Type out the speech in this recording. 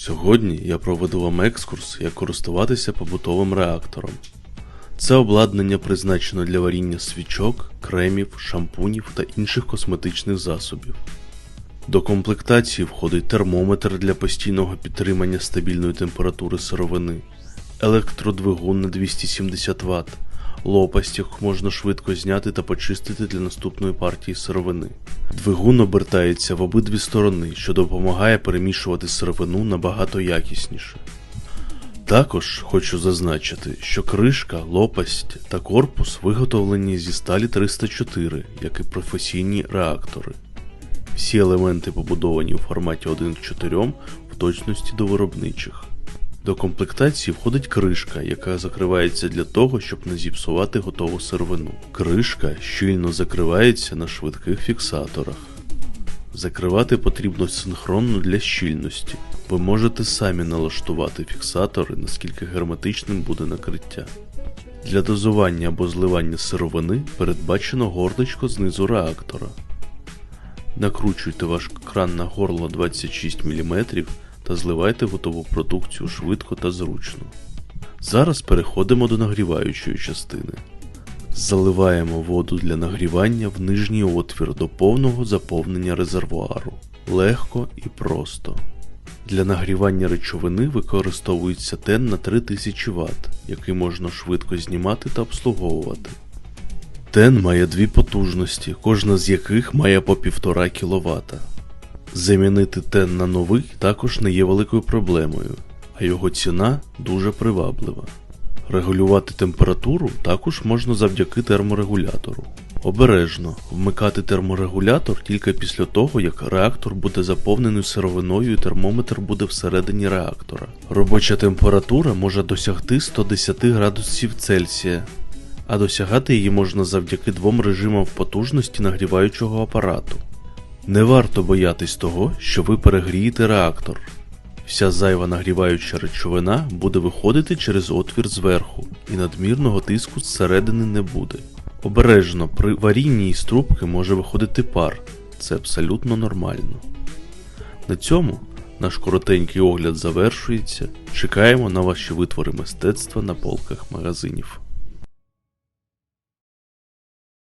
Сьогодні я проведу вам екскурс, як користуватися побутовим реактором. Це обладнання призначено для варіння свічок, кремів, шампунів та інших косметичних засобів. До комплектації входить термометр для постійного підтримання стабільної температури сировини, електродвигун на 270 Вт, лопасть, яку можна швидко зняти та почистити для наступної партії сировини. Двигун обертається в обидві сторони, що допомагає перемішувати сировину набагато якісніше. Також хочу зазначити, що кришка, лопасть та корпус виготовлені зі сталі 304, як і професійні реактори. Всі елементи побудовані у форматі 1 к 4 в точності до виробничих. До комплектації входить кришка, яка закривається для того, щоб не зіпсувати готову сировину. Кришка щільно закривається на швидких фіксаторах. Закривати потрібно синхронно для щільності. Ви можете самі налаштувати фіксатори, наскільки герметичним буде накриття. Для дозування або зливання сировини передбачено горличко знизу реактора. Накручуйте ваш кран на горло 26 мм та зливайте готову продукцію швидко та зручно. Зараз переходимо до нагріваючої частини. Заливаємо воду для нагрівання в нижній отвір до повного заповнення резервуару. Легко і просто. Для нагрівання речовини використовується тен на 3000 Вт, який можна швидко знімати та обслуговувати. Тен має дві потужності, кожна з яких має по 1,5 кВт. Замінити тен на новий також не є великою проблемою, а його ціна дуже приваблива. Регулювати температуру також можна завдяки терморегулятору. Обережно вмикати терморегулятор тільки після того, як реактор буде заповнений сировиною і термометр буде всередині реактора. Робоча температура може досягти 110 градусів Цельсія, а досягати її можна завдяки двом режимам потужності нагріваючого апарату. Не варто боятись того, що ви перегрієте реактор. Вся зайва нагріваюча речовина буде виходити через отвір зверху, і надмірного тиску зсередини не буде. Обережно, при варінні із трубки може виходити пар, це абсолютно нормально. На цьому наш коротенький огляд завершується. Чекаємо на ваші витвори мистецтва на полках магазинів.